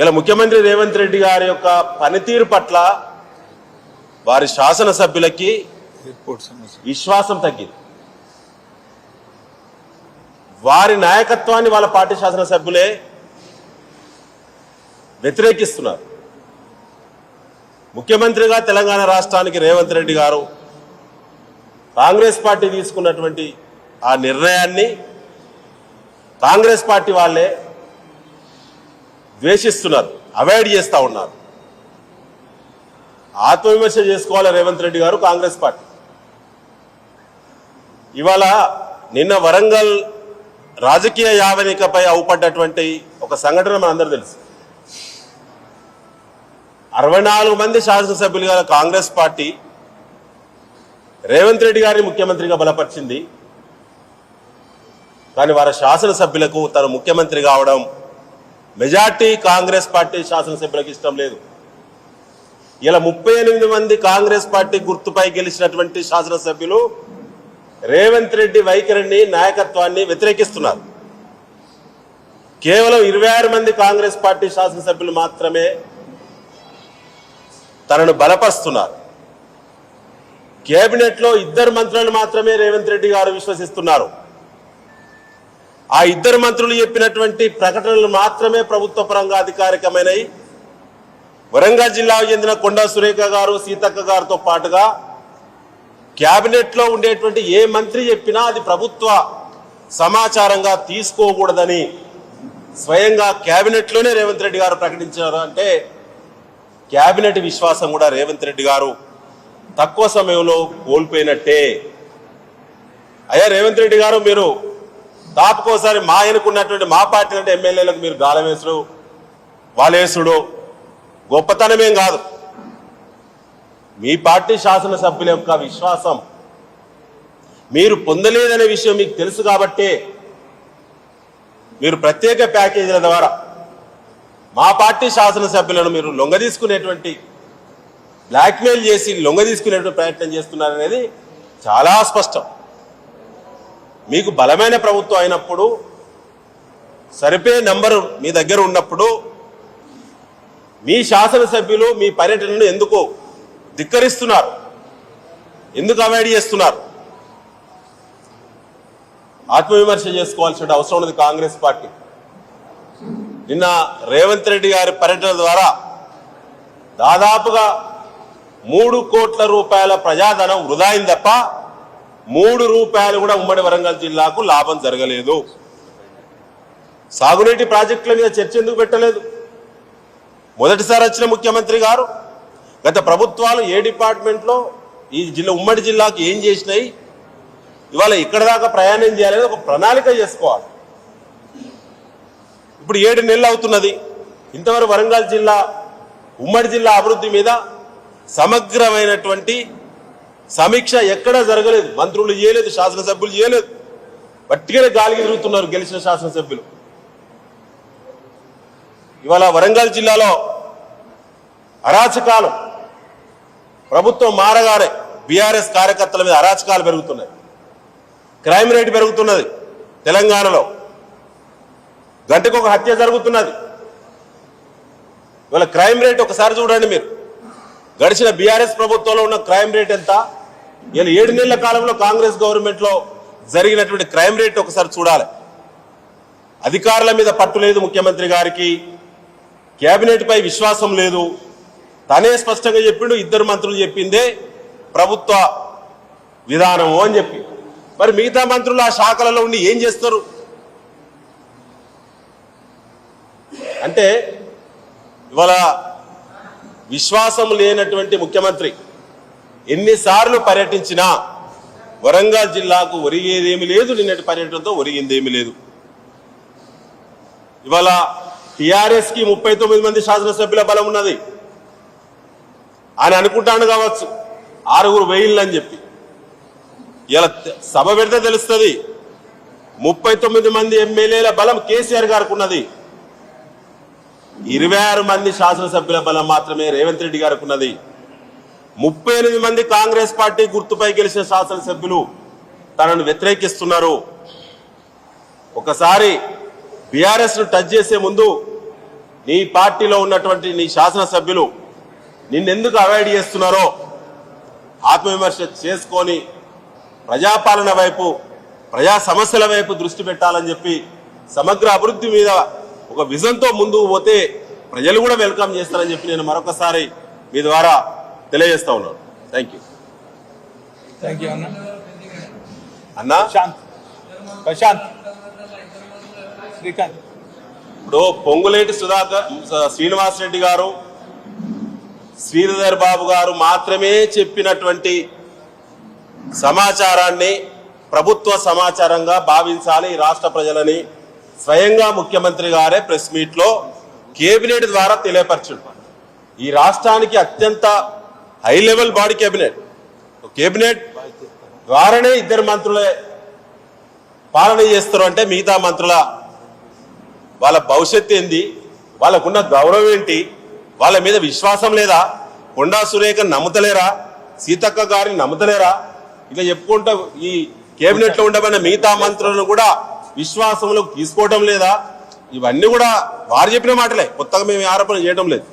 ఇలా ముఖ్యమంత్రి రేవంత్ రెడ్డి గారి యొక్క పనితీరు పట్ల వారి శాసనసభ్యులకి విశ్వాసం తగ్గింది. వారి నాయకత్వాన్ని వాళ్ళ పార్టీ శాసనసభ్యులే వ్యతిరేకిస్తున్నారు. ముఖ్యమంత్రిగా తెలంగాణ రాష్ట్రానికి రేవంత్ రెడ్డి గారు కాంగ్రెస్ పార్టీ తీసుకున్నటువంటి ఆ నిర్ణయాన్ని కాంగ్రెస్ పార్టీ వాళ్ళే ద్వేషిస్తున్నారు అవాయిడ్ చేస్తూ ఉన్నారు. ఆత్మవిమర్శ చేసుకోవాలి రేవంత్ రెడ్డి గారు కాంగ్రెస్ పార్టీ? ఇవాళ నిన్న వరంగల్ రాజకీయ యావనికపై అవుపడ్డటువంటి ఒక సంఘటన మనందరూ తెలుసు. అరవై నాలుగు మంది శాసనసభ్యులు గల కాంగ్రెస్ పార్టీ రేవంత్ రెడ్డి గారిని ముఖ్యమంత్రిగా బలపరిచింది. కానీ వారి శాసనసభ్యులకు తను ముఖ్యమంత్రి కావడం మెజార్టీ కాంగ్రెస్ పార్టీ శాసనసభ్యులకు ఇష్టం లేదు. ఇలా ముప్పై ఎనిమిది మంది కాంగ్రెస్ పార్టీ గుర్తుపై గెలిచినటువంటి శాసనసభ్యులు రేవంత్ రెడ్డి వైఖరిని నాయకత్వాన్ని వ్యతిరేకిస్తున్నారు. కేవలం ఇరవై ఆరు మంది కాంగ్రెస్ పార్టీ శాసనసభ్యులు మాత్రమే తనను బలపరుస్తున్నారు. కేబినెట్లో ఇద్దరు మంత్రులను మాత్రమే రేవంత్ రెడ్డి గారు విశ్వసిస్తున్నారు. ఆ ఇద్దరు మంత్రులు చెప్పినటువంటి ప్రకటనలు మాత్రమే ప్రభుత్వ పరంగా అధికారికమైనవి. వరంగల్ జిల్లాకు చెందిన కొండా సురేఖ గారు సీతక్క గారితో పాటుగా క్యాబినెట్లో ఉండేటువంటి ఏ మంత్రి చెప్పినా అది ప్రభుత్వ సమాచారంగా తీసుకోకూడదని స్వయంగా క్యాబినెట్లోనే రేవంత్ రెడ్డి గారు ప్రకటించారు. అంటే క్యాబినెట్ విశ్వాసం కూడా రేవంత్ రెడ్డి గారు తక్కువ సమయంలో కోల్పోయినట్టే. అయ్యా రేవంత్ రెడ్డి గారు మీరు తాపుకోసారి మా ఎన్నుకున్నటువంటి మా పార్టీ అంటే ఎమ్మెల్యేలకు మీరు గాలమేసుడు వాలేసుడు. గొప్పతనమేం కాదు. మీ పార్టీ శాసనసభ్యుల యొక్క విశ్వాసం మీరు పొందలేదనే విషయం మీకు తెలుసు కాబట్టే మీరు ప్రత్యేక ప్యాకేజీల ద్వారా మా పార్టీ శాసనసభ్యులను మీరు లొంగ తీసుకునేటువంటి బ్లాక్మెయిల్ చేసి లొంగ తీసుకునేటువంటి ప్రయత్నం చేస్తున్నారనేది చాలా స్పష్టం. మీకు బలమైన ప్రభుత్వం అయినప్పుడు సరిపోయే నంబరు మీ దగ్గర ఉన్నప్పుడు మీ శాసనసభ్యులు మీ పర్యటనను ఎందుకు ధిక్కరిస్తున్నారు? ఎందుకు అవాయిడ్ చేస్తున్నారు? ఆత్మవిమర్శ చేసుకోవాల్సిన అవసరం ఉన్నది కాంగ్రెస్ పార్టీ. నిన్న రేవంత్ రెడ్డి గారి పర్యటన ద్వారా దాదాపుగా మూడు కోట్ల రూపాయల ప్రజాధనం వృధా అయింది తప్ప మూడు రూపాయలు కూడా ఉమ్మడి వరంగల్ జిల్లాకు లాభం జరగలేదు. సాగునీటి ప్రాజెక్టుల మీద చర్చ ఎందుకు పెట్టలేదు? మొదటిసారి వచ్చిన ముఖ్యమంత్రి గారు గత ప్రభుత్వాలు ఏ డిపార్ట్మెంట్లో ఈ జిల్లా ఉమ్మడి జిల్లాకు ఏం చేసినాయి? ఇవాళ ఇక్కడ దాకా ప్రయాణం చేయాలని ఒక ప్రణాళిక చేసుకోవాలి. ఇప్పుడు ఏడు నెలలు అవుతున్నది. ఇంతవరకు వరంగల్ జిల్లా ఉమ్మడి జిల్లా అభివృద్ధి మీద సమగ్రమైనటువంటి సమీక్ష ఎక్కడా జరగలేదు. మంత్రులు చేయలేదు శాసనసభ్యులు చేయలేదు వట్టిగానే గాలికి తిరుగుతున్నారు గెలిచిన శాసనసభ్యులు. ఇవాళ వరంగల్ జిల్లాలో అరాచకాలు ప్రభుత్వం మారగానే బీఆర్ఎస్ కార్యకర్తల మీద అరాచకాలు పెరుగుతున్నాయి. క్రైమ్ రేట్ పెరుగుతున్నది తెలంగాణలో. గంటకు ఒక హత్య జరుగుతున్నది. ఇవాళ క్రైమ్ రేట్ ఒకసారి చూడండి మీరు. గడిచిన బీఆర్ఎస్ ప్రభుత్వంలో ఉన్న క్రైమ్ రేట్ ఎంత? నేను ఏడు నెలల కాలంలో కాంగ్రెస్ గవర్నమెంట్లో జరిగినటువంటి క్రైమ్ రేట్ ఒకసారి చూడాలి. అధికారుల మీద పట్టు లేదు ముఖ్యమంత్రి గారికి కేబినెట్ పై విశ్వాసం లేదు. తనే స్పష్టంగా చెప్పిండు ఇద్దరు మంత్రులు చెప్పిందే ప్రభుత్వ విధానము అని చెప్పి. మరి మిగతా మంత్రులు ఆ శాఖలలో ఉండి ఏం చేస్తారు? అంటే ఇవాళ విశ్వాసం లేనటువంటి ముఖ్యమంత్రి ఎన్నిసార్లు పర్యటించినా వరంగల్ జిల్లాకు ఒరిగేదేమి లేదు నిన్నటి పర్యటనతో ఒరిగిందేమి లేదు. ఇవాళ టిఆర్ఎస్కి ముప్పై తొమ్మిది మంది శాసనసభ్యుల బలం ఉన్నది. ఆయన అనుకుంటాను కావచ్చు ఆరుగురు వెయిల్ అని చెప్పి. ఇలా సభ పెడితే తెలుస్తుంది ముప్పై తొమ్మిది మంది ఎమ్మెల్యేల బలం కేసీఆర్ గారికి ఉన్నది. ఇరవై ఆరు మంది శాసనసభ్యుల బలం మాత్రమే రేవంత్ రెడ్డి గారికి ఉన్నది. ముప్పై ఎనిమిది మంది కాంగ్రెస్ పార్టీ గుర్తుపై గెలిచిన శాసనసభ్యులు తనను వ్యతిరేకిస్తున్నారు. ఒకసారి బీఆర్ఎస్ను టచ్ చేసే ముందు నీ పార్టీలో ఉన్నటువంటి నీ శాసనసభ్యులు నిన్నెందుకు అవాయిడ్ చేస్తున్నారో ఆత్మవిమర్శ చేసుకొని ప్రజాపాలన వైపు ప్రజా సమస్యల వైపు దృష్టి పెట్టాలని చెప్పి సమగ్ర అభివృద్ధి మీద ఒక విజన్తో ముందుకు పోతే ప్రజలు కూడా వెల్కమ్ చేస్తారని చెప్పి నేను మరొకసారి మీ ద్వారా తెలియజేస్తా ఉన్నాను. థ్యాంక్ యూ థ్యాంక్ యూ అన్న అన్నా? ప్రశాంత్. ప్రశాంత్. శ్రీకాంత్. ఇప్పుడు పొంగులేటి సుధాకర్ శ్రీనివాస్ రెడ్డి గారు శ్రీధర్ బాబు గారు మాత్రమే చెప్పినటువంటి సమాచారాన్ని ప్రభుత్వ సమాచారంగా భావించాలి ఈ రాష్ట్ర ప్రజలని. స్వయంగా ముఖ్యమంత్రి గారే ప్రెస్ మీట్లో కేబినెట్ ద్వారా తెలియపరచుడు. ఈ రాష్ట్రానికి అత్యంత high level body cabinet. Cabinet ద్వారానే ఇద్దరు మంత్రులే పాలన చేస్తారు అంటే మిగతా మంత్రుల వాళ్ళ భవిష్యత్తు ఏంది? వాళ్ళకున్న గౌరవం ఏంటి? వాళ్ళ మీద విశ్వాసం లేదా? కొండా సురేఖ నమ్ముతలేరా? సీతక్క గారిని నమ్ముతలేరా? ఇక చెప్పుకుంటా ఈ కేబినెట్లో ఉండబడిన మిగతా మంత్రులను కూడా విశ్వాసంలో తీసుకోవడం లేదా? ఇవన్నీ కూడా వారు చెప్పిన మాటలే. కొత్తగా మేము ఆరోపణ చేయడం లేదు.